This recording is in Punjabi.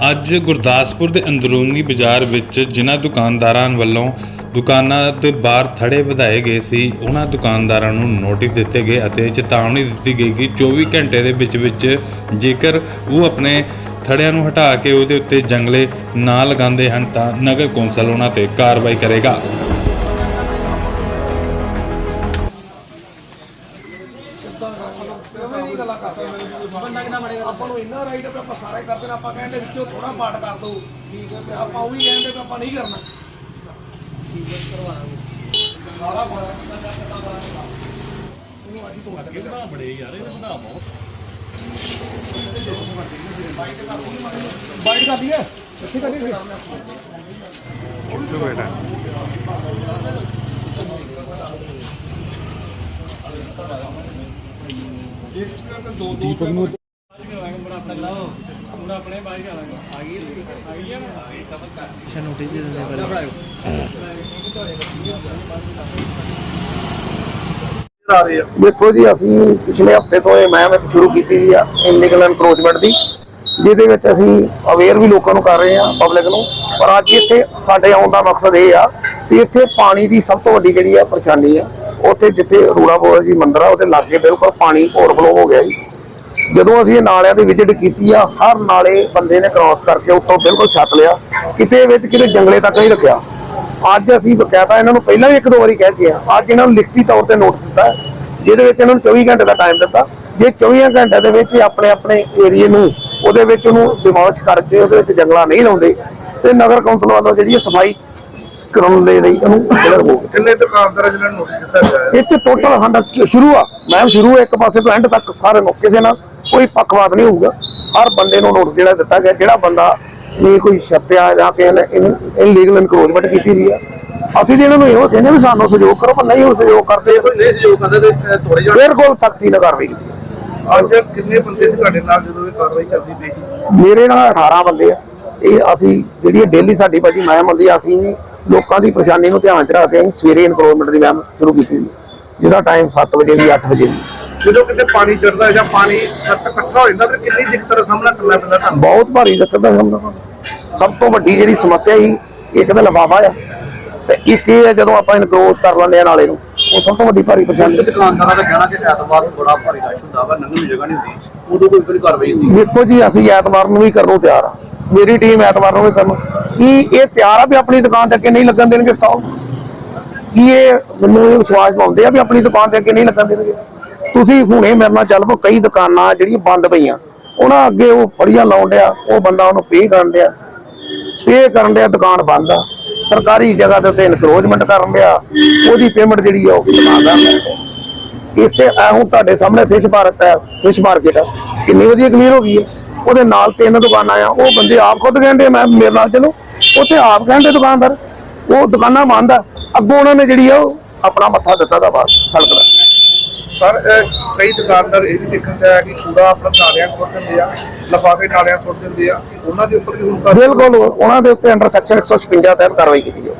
ਅੱਜ ਗੁਰਦਾਸਪੁਰ ਦੇ ਅੰਦਰੂਨੀ ਬਾਜ਼ਾਰ ਵਿੱਚ ਜਿਨ੍ਹਾਂ ਦੁਕਾਨਦਾਰਾਂ ਵੱਲੋਂ ਦੁਕਾਨਾਂ ਦੇ ਬਾਹਰ ਥੜੇ ਵਧਾਏ ਗਏ ਸੀ, ਉਹਨਾਂ ਦੁਕਾਨਦਾਰਾਂ ਨੂੰ ਨੋਟਿਸ ਦਿੱਤੇ ਗਏ ਅਤੇ ਚੇਤਾਵਨੀ ਦਿੱਤੀ ਗਈ ਕਿ 24 ਘੰਟੇ ਦੇ ਵਿੱਚ ਵਿੱਚ ਜੇਕਰ ਉਹ ਆਪਣੇ ਥੜਿਆਂ ਨੂੰ ਹਟਾ ਕੇ ਉਹਦੇ ਉੱਤੇ ਜੰਗਲੇ ਨਾ ਲਗਾਉਂਦੇ ਹਨ ਤਾਂ ਨਗਰ ਕੌਂਸਲ ਉਹਨਾਂ ਤੇ ਕਾਰਵਾਈ ਕਰੇਗਾ। ਆਪਾਂ ਨੂੰ ਇੰਨਾ ਰਾਈਟ ਹੈ ਆਪਾਂ ਸਾਰਾ ਹੀ ਕਰਦੇ ਨੇ ਆਪਾਂ ਕਹਿੰਦੇ ਵਿੱਚੋਂ ਥੋੜਾ ਪਾਰਟ ਕਰ ਦੋ। ਠੀਕ ਹੈ ਤੇ ਆਪਾਂ ਉਹ ਵੀ ਕਹਿੰਦੇ ਵੀ ਆਪਾਂ ਨਹੀਂ ਕਰਨਾ। ਸਾਰਾ ਇਹਨੂੰ ਅੱਜ ਤੋਂ ਅੱਗੇ ਬਣਾ ਬੜੇ ਯਾਰ ਇਹ ਬਣਾ ਬਹੁਤ। ਬਾਈਟ ਕਰ ਦਈਏ? ਇੱਥੇ ਕਰ ਦਈਏ ਆ ਰਹੀ ਆ ਦੇਖੋ ਜੀ, ਅਸੀਂ ਪਿਛਲੇ ਹਫ਼ਤੇ ਤੋਂ ਇਹ ਮੁਹਿੰਮ ਸ਼ੁਰੂ ਕੀਤੀ ਜੀ ਆ ਇਲੀਗਲ ਐਨਕਰੋਚਮੈਂਟ ਦੀ, ਜਿਹਦੇ ਵਿੱਚ ਅਸੀਂ ਅਵੇਅਰ ਵੀ ਲੋਕਾਂ ਨੂੰ ਕਰ ਰਹੇ ਹਾਂ ਪਬਲਿਕ ਨੂੰ। ਪਰ ਅੱਜ ਇੱਥੇ ਸਾਡੇ ਆਉਣ ਦਾ ਮਕਸਦ ਇਹ ਆ ਕਿ ਇੱਥੇ ਪਾਣੀ ਦੀ ਸਭ ਤੋਂ ਵੱਡੀ ਜਿਹੜੀ ਆ ਪਰੇਸ਼ਾਨੀ ਆ ਉੱਥੇ ਜਿੱਥੇ ਰੂੜਾ ਬੋਲ ਜੀ ਮੰਦਿਰ ਆ, ਉਹਦੇ ਲਾਗੇ ਬਿਲਕੁਲ ਪਾਣੀ ਓਵਰਫਲੋ ਹੋ ਗਿਆ ਜੀ। ਜਦੋਂ ਅਸੀਂ ਇਹ ਨਾਲਿਆਂ ਦੀ ਵਿਜ਼ਿਟ ਕੀਤੀ ਆ, ਹਰ ਨਾਲੇ ਬੰਦੇ ਨੇ ਕ੍ਰਾਸ ਕਰਕੇ ਉੱਤੋਂ ਬਿਲਕੁਲ ਛੱਤ ਲਿਆ, ਕਿਤੇ ਵਿੱਚ ਕਿਤੇ ਜੰਗਲੇ ਤੱਕ ਨਹੀਂ ਰੱਖਿਆ। ਅੱਜ ਅਸੀਂ ਬਕਾਇਦਾ ਇਹਨਾਂ ਨੂੰ ਪਹਿਲਾਂ ਵੀ ਇੱਕ ਦੋ ਵਾਰੀ ਕਹਿ ਕੇ ਆ ਅੱਜ ਇਹਨਾਂ ਨੂੰ ਲਿਖਤੀ ਤੌਰ ਤੇ ਨੋਟ ਦਿੱਤਾ ਜਿਹਦੇ ਵਿੱਚ ਇਹਨਾਂ ਨੂੰ 24 ਘੰਟੇ ਦਾ ਟਾਈਮ ਦਿੱਤਾ। ਜੇ 24 ਘੰਟੇ ਦੇ ਵਿੱਚ ਆਪਣੇ ਆਪਣੇ ਏਰੀਏ ਨੂੰ, ਉਹਦੇ ਵਿੱਚ ਉਹਨੂੰ ਡਿਮੋਲਿਸ਼ ਕਰਕੇ ਉਹਦੇ ਵਿੱਚ ਜੰਗਲਾ ਨਹੀਂ ਲਾਉਂਦੇ, ਤੇ ਨਗਰ ਕੌਂਸਲ ਵੱਲੋਂ ਜਿਹੜੀ ਇਹ ਸਫ਼ਾਈ ਕਰਾਉਣ ਦੇ ਲਈ ਇਹਨੂੰ ਕਲੀਅਰ ਹੋ ਗਿਆ ਕਿੰਨੇ ਦੁਕਾਨਦਾਰ ਜਿਹਨਾਂ ਨੂੰ ਨੋਟਿਸ ਦਿੱਤਾ ਗਿਆ ਹੈ? ਇੱਥੇ ਟੋਟਲ ਸਾਡਾ ਸ਼ੁਰੂ ਆ। ਮੈਮ ਸ਼ੁਰੂ ਆ ਇੱਕ ਪਾਸੇ ਤੋਂ ਐਂਡ ਤੱਕ ਸਾਰੇ ਨੂੰ ਕਿਸੇ ਨਾਲ ਕੋਈ ਪੱਖਪਾਤ ਨਹੀਂ ਹੋਊਗਾ। ਹਰ ਬੰਦੇ ਨੂੰ ਨੋਟਿਸ ਜਿਹੜਾ ਦਿੱਤਾ ਗਿਆ ਜਿਹੜਾ ਬੰਦਾ ਇਹ ਕੋਈ ਛੱਪਿਆ ਜਾਂ ਕਿ ਇਲੀਗਲ ਇਨਕਰੋਚਮੈਂਟ ਕੀਤੀ ਦੀ ਆ। ਅਸੀਂ ਤੇ ਇਹਨਾਂ ਨੂੰ ਇਹੋ ਕਹਿੰਦੇ ਵੀ ਸਾਨੂੰ ਸਹਿਯੋਗ ਕਰੋ ਪਰ ਨਹੀਂ ਉਹ ਸਹਿਯੋਗ ਕਰਦੇ ਨਹੀਂ ਸਹਿਯੋਗ ਕਰਦੇ ਤੇ ਥੋੜੇ ਜਿਹਾ ਫਿਰ ਕੋਲ ਸਖਤੀ ਨਾਲ ਕਾਰਵਾਈ ਕੀਤੀ ਅੱਜ ਕਿੰਨੇ ਬੰਦੇ ਸੀ ਤੁਹਾਡੇ ਨਾਲ ਜਦੋਂ ਇਹ ਕਾਰਵਾਈ ਚੱਲਦੀ ਪਈ ਸੀ? ਮੇਰੇ ਨਾਲ 18 ਬੰਦੇ ਆ। ਇਹ ਅਸੀਂ ਜਿਹੜੀ ਡੇਲੀ ਸਾਡੀ ਭਾਜੀ ਮਹਿਮ ਹੁੰਦੀ ਆ ਅਸੀਂ ਵੀ ਲੋਕਾਂ ਦੀ ਪਰੇਸ਼ਾਨੀ ਨੂੰ ਧਿਆਨ ਚ ਰੱਖ ਕੇ ਅਸੀਂ ਸਵੇਰੇ ਇਨਕਰੋਚਮੈਂਟ ਦੀ ਮਹਿਮ ਸ਼ੁਰੂ ਕੀਤੀ ਜਿਹਦਾ ਟਾਈਮ 7 ਵਜੇ ਦੀ 8 ਵਜੇ ਦੀ ਜਦੋਂ ਕਿਤੇ ਪਾਣੀ ਚੜਦਾ ਹੈ ਜਾਂ ਪਾਣੀ ਸੱਤ ਇਕੱਠਾ ਹੋ ਜਾਂਦਾ ਫਿਰ ਕਿੰਨੀ ਦਿੱਕਤ ਦਾ ਸਾਹਮਣਾ ਕਰਨਾ ਪੈਂਦਾ ਤੁਹਾਨੂੰ? ਬਹੁਤ ਭਾਰੀ ਦਿੱਕਤ ਦਾ ਸਾਹਮਣਾ ਸਭ ਤੋਂ ਵੱਡੀ ਜਿਹੜੀ ਸਮੱਸਿਆ ਸੀ ਇੱਕ ਤਾਂ ਲਫਾਫਾ ਆ। ਤੇ ਇੱਕ ਇਹ ਹੈ ਜਦੋਂ ਆਪਾਂ ਇਨਕਰੋਚ ਕਰ ਲੈਂਦੇ ਆ ਨਾਲੇ ਨੂੰ ਉਹ ਸਭ ਤੋਂ ਵੱਡੀ ਭਾਰੀ ਪਰੇਸ਼ਾਨੀ ਦੁਕਾਨਦਾਰਾਂ ਦਾ ਕਹਿਣਾ ਕਿ ਐਤਵਾਰ ਨੂੰ ਬੜਾ ਭਾਰੀ ਰਸ਼ ਹੁੰਦਾ ਵਾ ਨੰਗਣ ਦੀ ਜਗ੍ਹਾ ਨਹੀਂ ਹੁੰਦੀ। ਉਦੋਂ ਕੋਈ ਕੋਈ ਕਾਰਵਾਈ ਹੁੰਦੀ। ਦੇਖੋ ਜੀ ਅਸੀਂ ਐਤਵਾਰ ਨੂੰ ਵੀ ਕਰਨ ਨੂੰ ਤਿਆਰ ਆ। ਮੇਰੀ ਟੀਮ ਐਤਵਾਰ ਨੂੰ ਇਹ ਕਰਨ ਕੀ ਇਹ ਤਿਆਰ ਆ ਵੀ ਆਪਣੀ ਦੁਕਾਨ ਤੇ ਅੱਗੇ ਨਹੀਂ ਲੱਗਣ ਦੇਣਗੇ ਸਟਾਲ ਕੀ ਇਹ ਮੈਨੂੰ ਇਹ ਵਿਸ਼ਵਾਸ ਪਾਉਂਦੇ ਆ ਵੀ ਆਪਣੀ ਦੁਕਾਨ ਤੇ ਅੱਗੇ ਨਹੀਂ ਲੱਗਣ ਦੇਣਗੇ? ਤੁਸੀਂ ਹੁਣੇ ਮੇਰੇ ਨਾਲ ਚੱਲ ਪਓ, ਕਈ ਦੁਕਾਨਾਂ ਜਿਹੜੀਆਂ ਬੰਦ ਪਈਆਂ, ਉਹਨਾਂ ਅੱਗੇ ਉਹ ਫੜੀਆਂ ਲਾਉਣ ਡਿਆ, ਉਹ ਬੰਦਾ ਉਹਨੂੰ ਪੇ ਕਰਨ ਡਿਆ। ਪੇ ਕਰਨ ਡਿਆ, ਦੁਕਾਨ ਬੰਦ ਆ। ਸਰਕਾਰੀ ਜਗ੍ਹਾ ਦੇ ਉੱਤੇ ਇਨਕਰੋਚਮੈਂਟ ਕਰਨ ਡਿਆ। ਉਹਦੀ ਪੇਮੈਂਟ ਜਿਹੜੀ ਆ ਉਹ ਦੁਕਾਨਦਾਰ ਲੈ ਇਸੇ ਆ ਹੁਣ ਤੁਹਾਡੇ ਸਾਹਮਣੇ ਫਿਸ਼ ਪਾਰਕ ਹੈ ਫਿਸ਼ ਮਾਰਕੀਟ ਹੈ ਕਿੰਨੀ ਵਧੀਆ ਕਲੀਅਰ ਹੋ ਗਈ ਹੈ। ਉਹਦੇ ਨਾਲ ਤਿੰਨ ਦੁਕਾਨਾਂ ਆ ਉਹ ਬੰਦੇ ਆਪ ਖੁਦ ਕਹਿੰਦੇ ਮੈਂ ਮੇਰੇ ਨਾਲ ਚਲੋ। ਉੱਥੇ ਆਪ ਕਹਿੰਦੇ ਦੁਕਾਨਦਾਰ ਉਹ ਦੁਕਾਨਾਂ ਬੰਦ ਆ ਅੱਗੋਂ ਉਹਨਾਂ ਨੇ ਜਿਹੜੀ ਆ ਉਹ ਆਪਣਾ ਮੱਥਾ ਦਿੱਤਾ ਦਾ ਬਾਅਦ ਸੜਕ ਦਾ। ਸਰ ਕਈ ਦੁਕਾਨਦਾਰ ਇਹ ਵੀ ਦੇਖਣ ਚ ਆਇਆ ਕਿ ਕੂੜਾ ਆਪਣਾ ਨਾਲਿਆਂ ਸੁੱਟ ਦਿੰਦੇ ਆ ਲਫਾਫੇ ਨਾਲਿਆਂ ਸੁੱਟ ਦਿੰਦੇ ਆ ਉਹਨਾਂ ਦੇ ਉੱਪਰ ਵੀ ਹੁਣ ਬਿਲਕੁਲ ਉਹਨਾਂ ਦੇ ਉੱਤੇ ਅੰਡਰ ਸੈਕਸ਼ਨ 156 ਤਹਿਤ ਕਾਰਵਾਈ ਕੀਤੀ ਜਾਊ।